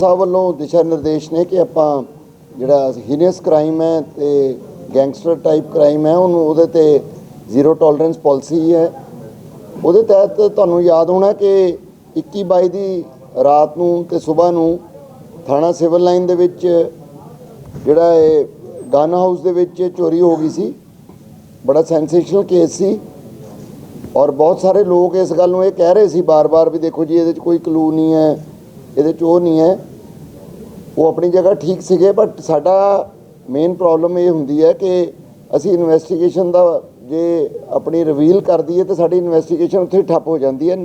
ਸਾਹਿਬ ਵੱਲੋਂ ਦਿਸ਼ਾ ਨਿਰਦੇਸ਼ ਨੇ ਕਿ ਆਪਾਂ ਜਿਹੜਾ ਹੀਨੀਅਸ ਕ੍ਰਾਈਮ ਹੈ ਤੇ ਗੈਂਗਸਟਰ ਟਾਈਪ ਕ੍ਰਾਈਮ ਹੈ, ਉਹਨੂੰ ਉਹਦੇ ਤੇ ਜ਼ੀਰੋ ਟੋਲਰੈਂਸ ਪਾਲਿਸੀ ਹੈ। ਉਹਦੇ ਤਹਿਤ ਤੁਹਾਨੂੰ ਯਾਦ ਹੋਣਾ ਕਿ 21 22 ਦੀ ਰਾਤ ਨੂੰ ਤੇ ਸਵੇਰ ਨੂੰ ਥਾਣਾ ਸਿਵਲ ਲਾਈਨ ਦੇ ਵਿੱਚ ਜਿਹੜਾ ਇਹ ਗਨ ਹਾਊਸ ਦੇ ਵਿੱਚ ਚੋਰੀ ਹੋ ਗਈ ਸੀ। ਬੜਾ ਸੈਂਸੇਸ਼ਨਲ ਕੇਸ ਸੀ ਔਰ ਬਹੁਤ ਸਾਰੇ ਲੋਕ ਇਸ ਗੱਲ ਨੂੰ ਇਹ ਕਹਿ ਰਹੇ ਸੀ। ਬਾਰ-ਬਾਰ ਵੀ ਦੇਖੋ ਜੀ, ਇਹਦੇ 'ਚ ਕੋਈ ਕਲੂ ਨਹੀਂ ਹੈ। ਇਹਦੇ 'ਚ ਉਹ ਨਹੀਂ ਹੈ। ਉਹ ਆਪਣੀ ਜਗ੍ਹਾ ਠੀਕ ਸੀਗੇ ਬਟ ਸਾਡਾ ਮੇਨ ਪ੍ਰੋਬਲਮ ਇਹ ਹੁੰਦੀ ਹੈ ਕਿ ਅਸੀਂ ਇਨਵੈਸਟੀਗੇਸ਼ਨ ਦਾ ਜੇ ਆਪਣੀ ਰਿਵੀਲ ਕਰ ਦਈਏ ਤਾਂ ਸਾਡੀ ਇਨਵੈਸਟੀਗੇਸ਼ਨ ਉੱਥੇ ਠੱਪ ਹੋ ਜਾਂਦੀ ਹੈ।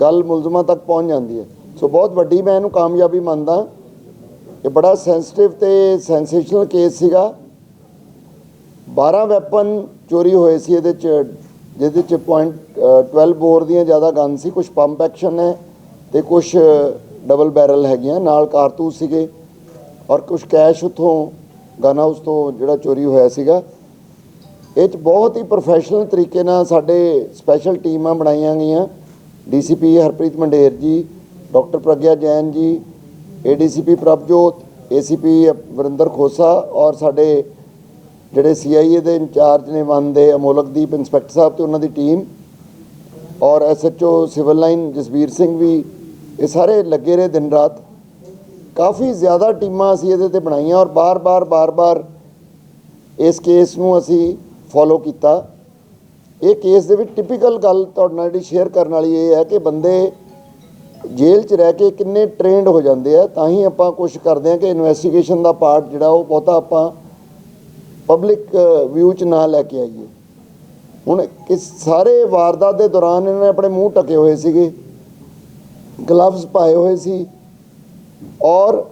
ਗੱਲ ਮੁਲਜ਼ਮਾਂ ਤੱਕ ਪਹੁੰਚ ਜਾਂਦੀ ਹੈ। ਸੋ ਬਹੁਤ ਵੱਡੀ ਮੈਂ ਇਹਨੂੰ ਕਾਮਯਾਬੀ ਮੰਨਦਾ। ਇਹ ਬੜਾ ਸੈਂਸਿਟਿਵ ਤੇ ਸੈਂਸੇਸ਼ਨਲ ਕੇਸ ਸੀਗਾ। 12 ਵੈਪਨ ਚੋਰੀ ਹੋਏ ਸੀ ਇਹਦੇ ਚ, ਜਿਹਦੇ ਚ ਪੁਆਇੰਟ 12 ਬੋਰ ਦੀਆਂ ਜ਼ਿਆਦਾ ਗਨ ਸੀ। ਕੁਝ ਪੰਪ ਐਕਸ਼ਨ ਹੈ ਤੇ ਕੁਝ ਡਬਲ ਬੈਰਲ ਹੈਗੀਆਂ, ਨਾਲ ਕਾਰਤੂਸ ਸੀਗੇ ਔਰ ਕੁਝ ਕੈਸ਼ ਉਥੋਂ, ਗਨ ਹਾਊਸ ਤੋਂ ਜਿਹੜਾ ਚੋਰੀ ਹੋਇਆ ਸੀਗਾ। ਇਹ ਚ ਬਹੁਤ ਹੀ ਪ੍ਰੋਫੈਸ਼ਨਲ ਤਰੀਕੇ ਨਾਲ ਸਾਡੇ ਸਪੈਸ਼ਲ ਟੀਮਾਂ ਬਣਾਈਆਂ ਗਈਆਂ। ਡੀਸੀਪੀ ਹਰਪ੍ਰੀਤ ਮੰਡੇਰ ਜੀ doctor Pragya Jain ji ADCP Prabhjot ACP Varinder Khosa ਔਰ ਸਾਡੇ ਜਿਹੜੇ ਸੀਆਈਏ ਦੇ ਇੰਚਾਰਜ ਨੇ ਵਨ ਦੇ ਅਮੋਲਕਦੀਪ ਇੰਸਪੈਕਟਰ ਸਾਹਿਬ ਤੇ ਉਹਨਾਂ ਦੀ ਟੀਮ ਔਰ SHO civil line Jasvir Singh ਵੀ ਇਹ ਸਾਰੇ ਲੱਗੇ ਰਹੇ ਦਿਨ ਰਾਤ। ਕਾਫੀ ਜ਼ਿਆਦਾ ਟੀਮਾਂ ਅਸੀਂ ਇਹਦੇ ਤੇ ਬਣਾਈਆਂ ਔਰ ਬਾਰ-ਬਾਰ ਬਾਰ-ਬਾਰ ਇਸ ਕੇਸ ਨੂੰ ਅਸੀਂ ਫੋਲੋ ਕੀਤਾ। ਇਹ ਕੇਸ ਦੇ ਵਿੱਚ ਟਿਪੀਕਲ ਗੱਲ ਤੁਹਾਡੇ ਨਾਲ ਜਿਹੜੀ ਸ਼ੇਅਰ ਕਰਨ ਵਾਲੀ ਇਹ ਹੈ ਕਿ ਬੰਦੇ ਜੇਲ੍ਹ 'ਚ ਰਹਿ ਕੇ ਕਿੰਨੇ ਟ੍ਰੇਨਡ ਹੋ ਜਾਂਦੇ ਆ, ਤਾਂ ਹੀ ਆਪਾਂ ਕੋਸ਼ਿਸ਼ ਕਰਦੇ ਆ ਕਿ ਇਨਵੈਸਟੀਗੇਸ਼ਨ ਦਾ ਪਾਰਟ ਜਿਹੜਾ ਉਹ ਬਹੁਤਾ ਆਪਾਂ ਪਬਲਿਕ ਵਿਊ 'ਚ ਨਾ ਲੈ ਕੇ ਆਈਏ। ਹੁਣ ਇਸ ਸਾਰੇ ਵਾਰਦਾਤ ਦੇ ਦੌਰਾਨ ਇਹਨਾਂ ਨੇ ਆਪਣੇ ਮੂੰਹ ਢਕੇ ਹੋਏ ਸੀਗੇ। ਗਲਵਜ਼ ਪਾਏ ਹੋਏ ਸੀ। ਔਰ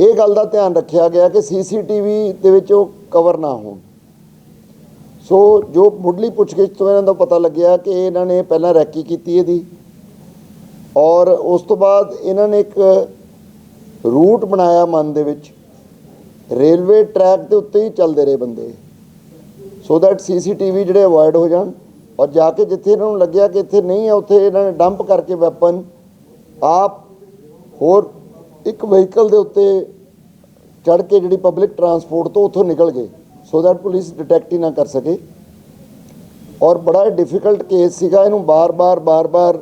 ਇਹ ਗੱਲ ਦਾ ਧਿਆਨ ਰੱਖਿਆ ਗਿਆ ਕਿ ਸੀਸੀਟੀਵੀ ਦੇ ਵਿੱਚ ਉਹ ਕਵਰ ਨਾ ਹੋਣ। ਸੋ ਜੋ ਮੁੱਢਲੀ ਪੁੱਛਗਿੱਛ ਤੋਂ ਇਹਨਾਂ ਦਾ ਪਤਾ ਲੱਗਿਆ ਕਿ ਇਹਨਾਂ ਨੇ ਪਹਿਲਾਂ ਰੈਕੀ ਕੀਤੀ ਇਹਦੀ। ਔਰ ਉਸ ਤੋਂ ਬਾਅਦ ਇਹਨਾਂ ਨੇ ਇੱਕ ਰੂਟ ਬਣਾਇਆ ਮਨ ਦੇ ਵਿੱਚ। ਰੇਲਵੇ ਟਰੈਕ ਦੇ ਉੱਤੇ ਹੀ ਚੱਲਦੇ ਰਹੇ ਬੰਦੇ। ਸੋ ਦੈਟ ਸੀਸੀਟੀਵੀ ਜਿਹੜੇ ਅਵੋਇਡ ਹੋ ਜਾਣ। ਔਰ ਜਾ ਕੇ ਜਿੱਥੇ ਇਹਨਾਂ ਨੂੰ ਲੱਗਿਆ ਕਿ ਇੱਥੇ ਨਹੀਂ ਹੈ ਉੱਥੇ ਇਹਨਾਂ ਨੇ ਡੰਪ ਕਰਕੇ ਵੈਪਨ ਆਪ ਹੋਰ ਇੱਕ ਵਹੀਕਲ ਦੇ ਉੱਤੇ ਚੜ ਕੇ ਜਿਹੜੀ ਪਬਲਿਕ ਟਰਾਂਸਪੋਰਟ ਤੋਂ ਉੱਥੋਂ ਨਿਕਲ ਗਏ ਸੋ ਦੈਟ ਪੁਲਿਸ ਡਿਟੈਕਟ ਹੀ ਨਾ ਕਰ ਸਕੇ। ਔਰ ਬੜਾ ਡਿਫਿਕਲਟ ਕੇਸ ਸੀਗਾ, ਇਹਨੂੰ ਬਾਰ-ਬਾਰ ਬਾਰ-ਬਾਰ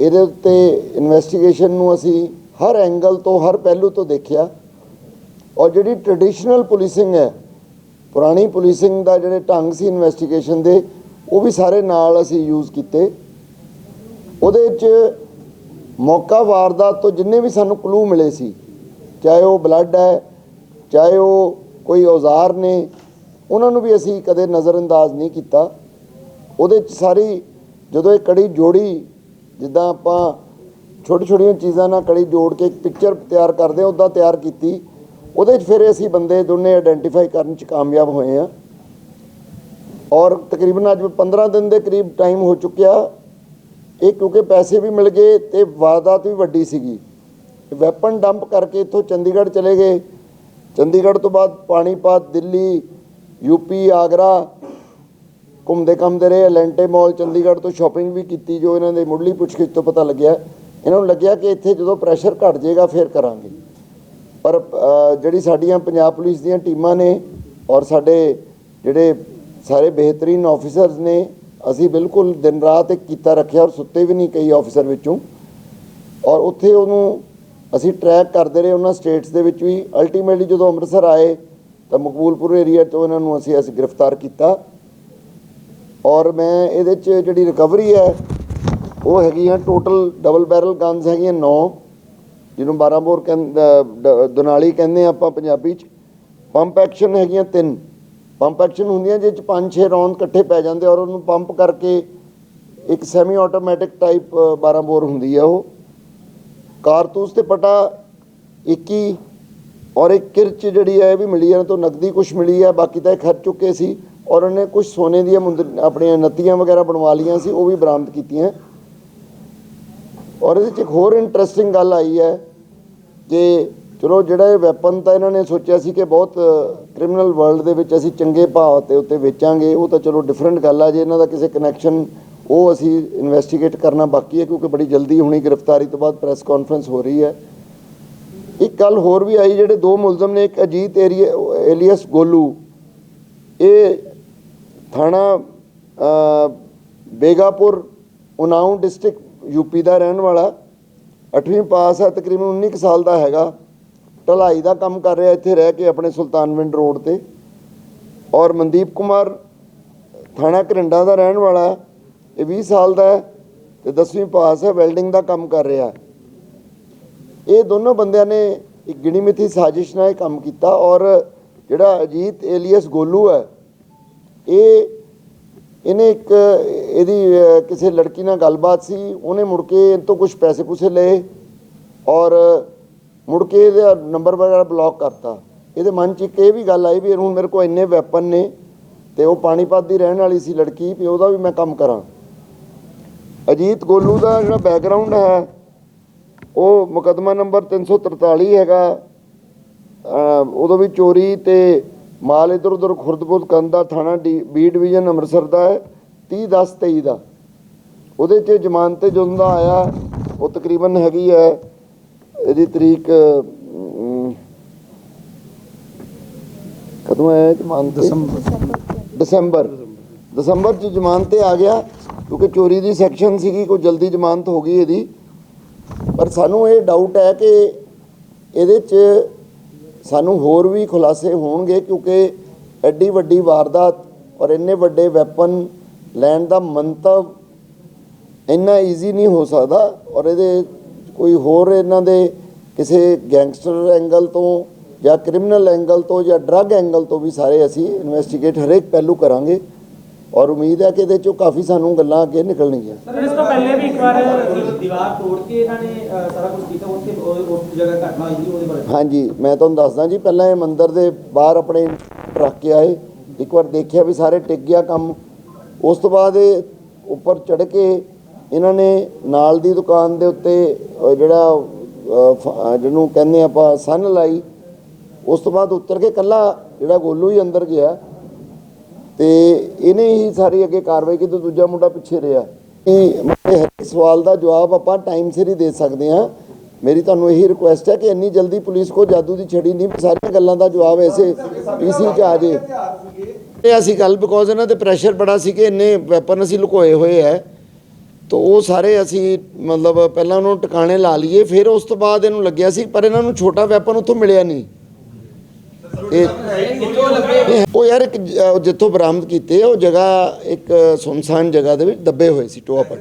ਇਹਦੇ ਉੱਤੇ ਇਨਵੈਸਟੀਗੇਸ਼ਨ ਨੂੰ ਅਸੀਂ ਹਰ ਐਂਗਲ ਤੋਂ, ਹਰ ਪਹਿਲੂ ਤੋਂ ਦੇਖਿਆ। ਔਰ ਜਿਹੜੀ ਟ੍ਰੈਡੀਸ਼ਨਲ ਪੁਲਿਸਿੰਗ ਹੈ, ਪੁਰਾਣੀ ਪੁਲਿਸਿੰਗ ਦਾ ਜਿਹੜੇ ਢੰਗ ਸੀ ਇਨਵੈਸਟੀਗੇਸ਼ਨ ਦੇ, ਉਹ ਵੀ ਸਾਰੇ ਨਾਲ ਅਸੀਂ ਯੂਜ਼ ਕੀਤੇ। ਉਹਦੇ ਵਿੱਚ ਮੌਕਾ ਵਾਰਦਾਤ ਤੋਂ ਜਿੰਨੇ ਵੀ ਸਾਨੂੰ ਕਲੂ ਮਿਲੇ ਸੀ, ਚਾਹੇ ਉਹ ਬਲੱਡ ਹੈ, ਚਾਹੇ ਉਹ ਕੋਈ ਔਜ਼ਾਰ ਨੇ, ਉਹਨਾਂ ਨੂੰ ਵੀ ਅਸੀਂ ਕਦੇ ਨਜ਼ਰਅੰਦਾਜ਼ ਨਹੀਂ ਕੀਤਾ। ਉਹਦੇ ਚ ਸਾਰੀ ਜਦੋਂ ਇਹ ਕੜੀ ਜੋੜੀ, ਜਿੱਦਾਂ ਆਪਾਂ ਛੋਟੀ ਛੋਟੀਆਂ ਚੀਜ਼ਾਂ ਨਾਲ ਕੜੀ ਜੋੜ ਕੇ ਇੱਕ ਪਿਕਚਰ ਤਿਆਰ ਕਰਦੇ ਹਾਂ, ਉੱਦਾਂ ਤਿਆਰ ਕੀਤੀ। ਉਹਦੇ 'ਚ ਫਿਰ ਅਸੀਂ ਬੰਦੇ ਦੋਨੇ ਆਇਡੈਂਟੀਫਾਈ ਕਰਨ 'ਚ ਕਾਮਯਾਬ ਹੋਏ ਆ ਔਰ ਤਕਰੀਬਨ ਅੱਜ 15 ਦਿਨ ਦੇ ਕਰੀਬ ਟਾਈਮ ਹੋ ਚੁੱਕਿਆ। ਇਹ ਕਿਉਂਕਿ ਪੈਸੇ ਵੀ ਮਿਲ ਗਏ ਤੇ ਵਾਰਦਾਤ ਵੀ ਵੱਡੀ ਸੀਗੀ। ਵੈਪਨ ਡੰਪ ਕਰਕੇ ਇੱਥੋਂ ਚੰਡੀਗੜ੍ਹ ਚਲੇ ਗਏ। ਚੰਡੀਗੜ੍ਹ ਤੋਂ ਬਾਅਦ ਪਾਣੀਪਤ, ਦਿੱਲੀ ਯੂਪੀ ਆਗਰਾ ਘੁੰਮਦੇ ਘੰਮਦੇ ਰਹੇ। ਲੈਂਟੇ ਮਾਲ ਚੰਡੀਗੜ੍ਹ ਤੋਂ ਸ਼ਾਪਿੰਗ ਵੀ ਕੀਤੀ, ਜੋ ਇਹਨਾਂ ਦੇ ਮੁੱਢਲੀ ਪੁੱਛਗਿੱਛ ਤੋਂ ਪਤਾ ਲੱਗਿਆ। ਇਹਨਾਂ ਨੂੰ ਲੱਗਿਆ ਕਿ ਇੱਥੇ ਜਦੋਂ ਪ੍ਰੈਸ਼ਰ ਘਟ ਜਾਏਗਾ, ਫਿਰ ਕਰਾਂਗੇ। ਪਰ ਜਿਹੜੀ ਸਾਡੀਆਂ ਪੰਜਾਬ ਪੁਲਿਸ ਦੀਆਂ ਟੀਮਾਂ ਨੇ ਔਰ ਸਾਡੇ ਜਿਹੜੇ ਸਾਰੇ ਬਿਹਤਰੀਨ ਆਫੀਸਰਸ ਨੇ ਅਸੀਂ ਬਿਲਕੁਲ ਦਿਨ ਰਾਤ ਇੱਕ ਕੀਤਾ ਰੱਖਿਆ ਔਰ ਸੁੱਤੇ ਵੀ ਨਹੀਂ ਕਈ ਆਫੀਸਰ ਵਿੱਚੋਂ। ਔਰ ਉੱਥੇ ਉਹਨੂੰ ਅਸੀਂ ਟਰੈਕ ਕਰਦੇ ਰਹੇ, ਉਹਨਾਂ ਸਟੇਟਸ ਦੇ ਵਿੱਚ ਵੀ। ਅਲਟੀਮੇਟਲੀ ਜਦੋਂ ਅੰਮ੍ਰਿਤਸਰ ਆਏ, ਤਾਂ ਮਕਬੂਲਪੁਰ ਏਰੀਆ ਤੋਂ ਇਹਨਾਂ ਨੂੰ ਅਸੀਂ ਅਸੀਂ ਗ੍ਰਿਫਤਾਰ ਕੀਤਾ। ਔਰ ਮੈਂ ਇਹਦੇ 'ਚ ਜਿਹੜੀ ਰਿਕਵਰੀ ਹੈ, ਉਹ ਹੈਗੀਆਂ ਟੋਟਲ ਡਬਲ ਬੈਰਲ ਗਨਸ ਹੈਗੀਆਂ 9 ਜਿਹਨੂੰ 12 ਬੋਰ ਕਹਿੰਦੇ ਦੁਨਾਲੀ ਕਹਿੰਦੇ ਆ ਆਪਾਂ ਪੰਜਾਬੀ 'ਚ। ਪੰਪ ਐਕਸ਼ਨ ਹੈਗੀਆਂ 3 ਪੰਪ ਐਕਸ਼ਨ ਹੁੰਦੀਆਂ ਜਿਹ 'ਚ 5-6 ਰੌਂਦ ਇਕੱਠੇ ਪੈ ਜਾਂਦੇ ਔਰ ਉਹਨੂੰ ਪੰਪ ਕਰਕੇ ਇੱਕ ਸੈਮੀ ਆਟੋਮੈਟਿਕ ਟਾਈਪ 12 ਬੋਰ ਹੁੰਦੀ ਹੈ ਉਹ। ਕਾਰਤੂਸ ਤੇ ਪਟਾ 21 ਔਰ ਇੱਕ ਕਿਰਚ ਜਿਹੜੀ ਹੈ ਇਹ ਵੀ ਮਿਲੀ ਹੈ ਤੋਂ ਨਕਦੀ ਕੁਝ ਮਿਲੀ ਹੈ ਬਾਕੀ ਤਾਂ ਇਹ ਖਰਚ ਚੁੱਕੇ ਸੀ ਔਰ ਉਹਨੇ ਕੁਝ ਸੋਨੇ ਦੀਆਂ ਮੁੰਦਰ ਆਪਣੀਆਂ ਨੱਤੀਆਂ ਵਗੈਰਾ ਬਣਵਾ ਲੀਆਂ ਸੀ, ਉਹ ਵੀ ਬਰਾਮਦ ਕੀਤੀਆਂ। ਔਰ ਇਹਦੇ 'ਚ ਇੱਕ ਹੋਰ ਇੰਟਰਸਟਿੰਗ ਗੱਲ ਆਈ ਹੈ ਕਿ ਚਲੋ ਜਿਹੜਾ ਇਹ ਵੈਪਨ ਤਾਂ ਇਹਨਾਂ ਨੇ ਸੋਚਿਆ ਸੀ ਕਿ ਬਹੁਤ ਕ੍ਰਿਮੀਨਲ ਵਰਲਡ ਦੇ ਵਿੱਚ ਅਸੀਂ ਚੰਗੇ ਭਾਅ ਤੇ ਉੱਤੇ ਵੇਚਾਂਗੇ, ਉਹ ਤਾਂ ਚਲੋ ਡਿਫਰੈਂਟ ਗੱਲ ਆ, ਜੇ ਇਹਨਾਂ ਦਾ ਕਿਸੇ ਕਨੈਕਸ਼ਨ ਉਹ ਅਸੀਂ ਇਨਵੈਸਟੀਗੇਟ ਕਰਨਾ ਬਾਕੀ ਹੈ, ਕਿਉਂਕਿ ਬੜੀ ਜਲਦੀ ਹੋਣੀ, ਗ੍ਰਿਫਤਾਰੀ ਤੋਂ ਬਾਅਦ ਪ੍ਰੈਸ ਕਾਨਫਰੰਸ ਹੋ ਰਹੀ ਹੈ। ਇੱਕ ਗੱਲ ਹੋਰ ਵੀ ਆਈ, ਜਿਹੜੇ ਦੋ ਮੁਲਜ਼ਮ ਨੇ, ਇੱਕ ਅਜੀਤ ਏਰੀਆ ਏਲੀਅਸ ਗੋਲੂ, ਇਹ ਥਾਣਾ ਬੇਗਾਪੁਰ ਉਨਾਓ ਡਿਸਟ੍ਰਿਕਟ ਯੂਪੀ ਦਾ ਰਹਿਣ ਵਾਲਾ 8ਵੀਂ ਪਾਸ ਹੈ, ਤਕਰੀਬਨ 19 ਕੁ ਸਾਲ ਦਾ ਹੈਗਾ। ਢਲਾਈ ਦਾ ਕੰਮ ਕਰ ਰਿਹਾ, ਇੱਥੇ ਰਹਿ ਕੇ ਆਪਣੇ ਸੁਲਤਾਨਵਿੰਡ ਰੋਡ ਤੇ ਔਰ ਮਨਦੀਪ ਕੁਮਾਰ ਥਾਣਾ ਘਰਿੰਡਾ ਦਾ ਰਹਿਣ ਵਾਲਾ ਹੈ। ਇਹ 20 ਸਾਲ ਦਾ ਹੈ ਤੇ 10ਵੀਂ ਪਾਸ ਹੈ, ਵੈਲਡਿੰਗ ਦਾ ਕੰਮ ਕਰ ਰਿਹਾ ਇਹ ਦੋਨੋਂ ਬੰਦਿਆਂ ਨੇ ਇੱਕ ਗਿਣੀ ਮਿੱਥੀ ਸਾਜ਼ਿਸ਼ ਨਾਲ ਇਹ ਕੰਮ ਕੀਤਾ ਔਰ ਜਿਹੜਾ ਅਜੀਤ ਏਲੀਅਸ ਗੋਲੂ ਹੈ, ਇਹ, ਇਹਨੇ ਇੱਕ, ਇਹਦੀ ਕਿਸੇ ਲੜਕੀ ਨਾਲ ਗੱਲਬਾਤ ਸੀ, ਉਹਨੇ ਮੁੜ ਕੇ ਇਹ ਤੋਂ ਕੁਝ ਪੈਸੇ ਪੂਸੇ ਲਏ ਔਰ ਮੁੜ ਕੇ ਇਹਦਾ ਨੰਬਰ ਵਗੈਰਾ ਬਲੌਕ ਕਰਤਾ। ਇਹਦੇ ਮਨ 'ਚ ਇੱਕ ਇਹ ਵੀ ਗੱਲ ਆਈ ਵੀ ਹੁਣ ਮੇਰੇ ਕੋਲ ਇੰਨੇ ਵੈਪਨ ਨੇ ਤੇ ਉਹ ਪਾਣੀਪਤ ਦੀ ਰਹਿਣ ਵਾਲੀ ਸੀ ਲੜਕੀ, ਵੀ ਉਹਦਾ ਵੀ ਮੈਂ ਕੰਮ ਕਰਾਂ। ਅਜੀਤ ਗੋਲੂ ਦਾ ਜਿਹੜਾ ਬੈਕਗ੍ਰਾਉਂਡ ਹੈ, ਉਹ ਮੁਕੱਦਮਾ ਨੰਬਰ 343 ਹੈਗਾ। ਉਦੋਂ ਵੀ ਚੋਰੀ ਤੇ ਮਾਲ ਇਧਰ ਉਧਰ ਖੁਰਦਬੁਰਦ ਕਰਨ ਦਾ ਥਾਣਾ ਡੀ ਬੀ ਡਿਵੀਜ਼ਨ ਅੰਮ੍ਰਿਤਸਰ ਦਾ ਹੈ 30 10 23 ਦਾ। ਉਹਦੇ 'ਚ ਜ਼ਮਾਨਤ ਤੇ ਜਦੋਂ ਦਾ ਆਇਆ, ਉਹ ਤਕਰੀਬਨ ਹੈਗੀ ਹੈ ਇਹਦੀ ਤਰੀਕ ਕਦੋਂ ਆਇਆ ਜ਼ਮਾਨਤ? ਤੇ? ਦਸੰਬਰ। ਦਸੰਬਰ ਚ ਜ਼ਮਾਨਤ ਤੇ ਆ ਗਿਆ ਕਿਉਂਕਿ ਚੋਰੀ ਦੀ ਸੈਕਸ਼ਨ ਸੀਗੀ ਕੋਈ ਜਲਦੀ ਜ਼ਮਾਨਤ ਹੋ ਗਈ ਇਹਦੀ। ਪਰ ਸਾਨੂੰ ਇਹ ਡਾਊਟ ਹੈ ਕਿ ਇਹਦੇ 'ਚ ਸਾਨੂੰ ਹੋਰ ਵੀ ਖੁਲਾਸੇ ਹੋਣਗੇ ਕਿਉਂਕਿ ਐਡੀ ਵੱਡੀ ਵਾਰਦਾਤ ਔਰ ਇੰਨੇ ਵੱਡੇ ਵੈਪਨ ਲੈਣ ਦਾ ਮੰਤਵ ਇੰਨਾ ਈਜ਼ੀ ਨਹੀਂ ਹੋ ਸਕਦਾ ਔਰ ਇਹਦੇ ਕੋਈ ਹੋਰ ਇਹਨਾਂ ਦੇ ਕਿਸੇ ਗੈਂਗਸਟਰ ਐਂਗਲ ਤੋਂ ਜਾਂ ਕ੍ਰਿਮੀਨਲ ਐਂਗਲ ਤੋਂ ਜਾਂ ਡਰੱਗ ਐਂਗਲ ਤੋਂ ਵੀ ਸਾਰੇ ਅਸੀਂ ਇਨਵੈਸਟੀਗੇਟ ਹਰੇਕ ਪਹਿਲੂ ਕਰਾਂਗੇ ਔਰ ਉਮੀਦ ਹੈ ਕਿ ਇਹਦੇ ਚੋਂ ਕਾਫੀ ਸਾਨੂੰ ਗੱਲਾਂ ਅੱਗੇ ਨਿਕਲਣਗੀਆਂ। ਸਰ ਇਸ ਤੋਂ ਪਹਿਲੇ ਵੀ ਇੱਕ ਵਾਰ ਦੀਵਾਰ ਤੋੜ ਕੇ ਇਹਨਾਂ ਨੇ ਸਾਰਾ ਕੁਝ ਕੀਤਾ ਉੱਥੇ ਉਸ ਜਗ੍ਹਾ ਘਟਨਾ ਹੋਈ ਸੀ ਉਹਦੇ ਬਾਰੇ ਹਾਂਜੀ ਮੈਂ ਤੁਹਾਨੂੰ ਦੱਸਦਾ ਜੀ ਪਹਿਲਾਂ ਇਹ ਮੰਦਿਰ ਦੇ ਬਾਹਰ ਆਪਣੇ ਰੱਖ ਕੇ ਆਏ ਇੱਕ ਵਾਰ ਦੇਖਿਆ ਵੀ ਸਾਰੇ ਟਿਕ ਗਿਆ ਕੰਮ। ਉਸ ਤੋਂ ਬਾਅਦ ਇਹ ਉੱਪਰ ਚੜ ਕੇ ਇਹਨਾਂ ਨੇ ਨਾਲ ਦੀ ਦੁਕਾਨ ਦੇ ਉੱਤੇ ਜਿਹੜਾ ਜਿਹਨੂੰ ਕਹਿੰਦੇ ਆਪਾਂ ਸੰਨ ਲਾਈ, ਉਸ ਤੋਂ ਬਾਅਦ ਉੱਤਰ ਕੇ ਕੱਲਾ ਜਿਹੜਾ ਗੋਲੂ ਹੀ ਅੰਦਰ ਗਿਆ ਤੇ ਇਹਨੇ ਹੀ ਸਾਰੀ ਅੱਗੇ ਕਾਰਵਾਈ ਕੀਤੀ, ਦੂਜਾ ਮੁੰਡਾ ਪਿੱਛੇ ਰਿਹਾ। ਇਹ ਮੇਰੇ ਸਵਾਲ ਦਾ ਜਵਾਬ ਆਪਾਂ ਟਾਈਮ ਸਿਰ ਹੀ ਦੇ ਸਕਦੇ ਹਾਂ। ਮੇਰੀ ਤੁਹਾਨੂੰ ਇਹੀ ਰਿਕੁਐਸਟ ਹੈ ਕਿ ਇੰਨੀ ਜਲਦੀ ਪੁਲਿਸ ਕੋ ਜਾਦੂ ਦੀ ਛੜੀ ਨਹੀਂ, ਸਾਰੀਆਂ ਗੱਲਾਂ ਦਾ ਜਵਾਬ ਐਸੇ ਪੀਸੀ ਚ ਆ ਜੇ। ਇਹ ਅਸੀਂ ਗੱਲ ਬਿਕੋਜ਼ ਇਹਨਾਂ ਤੇ ਪ੍ਰੈਸ਼ਰ ਬੜਾ ਸੀ ਕਿ ਇੰਨੇ ਵੈਪਨ ਅਸੀਂ ਲੁਕੋਏ ਹੋਏ ਹੈ। ਤਾਂ ਉਹ ਸਾਰੇ ਅਸੀਂ ਮਤਲਬ ਪਹਿਲਾਂ ਉਹਨੂੰ ਟਿਕਾਣੇ ਲਾ ਲਈਏ, ਫਿਰ ਉਸ ਤੋਂ ਬਾਅਦ ਇਹਨੂੰ ਲੱਗਿਆ ਸੀ, ਪਰ ਇਹਨਾਂ ਨੂੰ ਛੋਟਾ ਵੈਪਨ ਉੱਥੋਂ ਮਿਲਿਆ ਨਹੀਂ। ਇਹ ਉਹ ਯਾਰ ਇੱਕ ਜਿੱਥੋਂ ਬਰਾਮਦ ਕੀਤੇ, ਉਹ ਜਗ੍ਹਾ ਇੱਕ ਸੁਨਸਾਨ ਜਗ੍ਹਾ ਦੇ ਵਿੱਚ ਦੱਬੇ ਹੋਏ ਸੀ, ਟੋਆ ਪੱਟ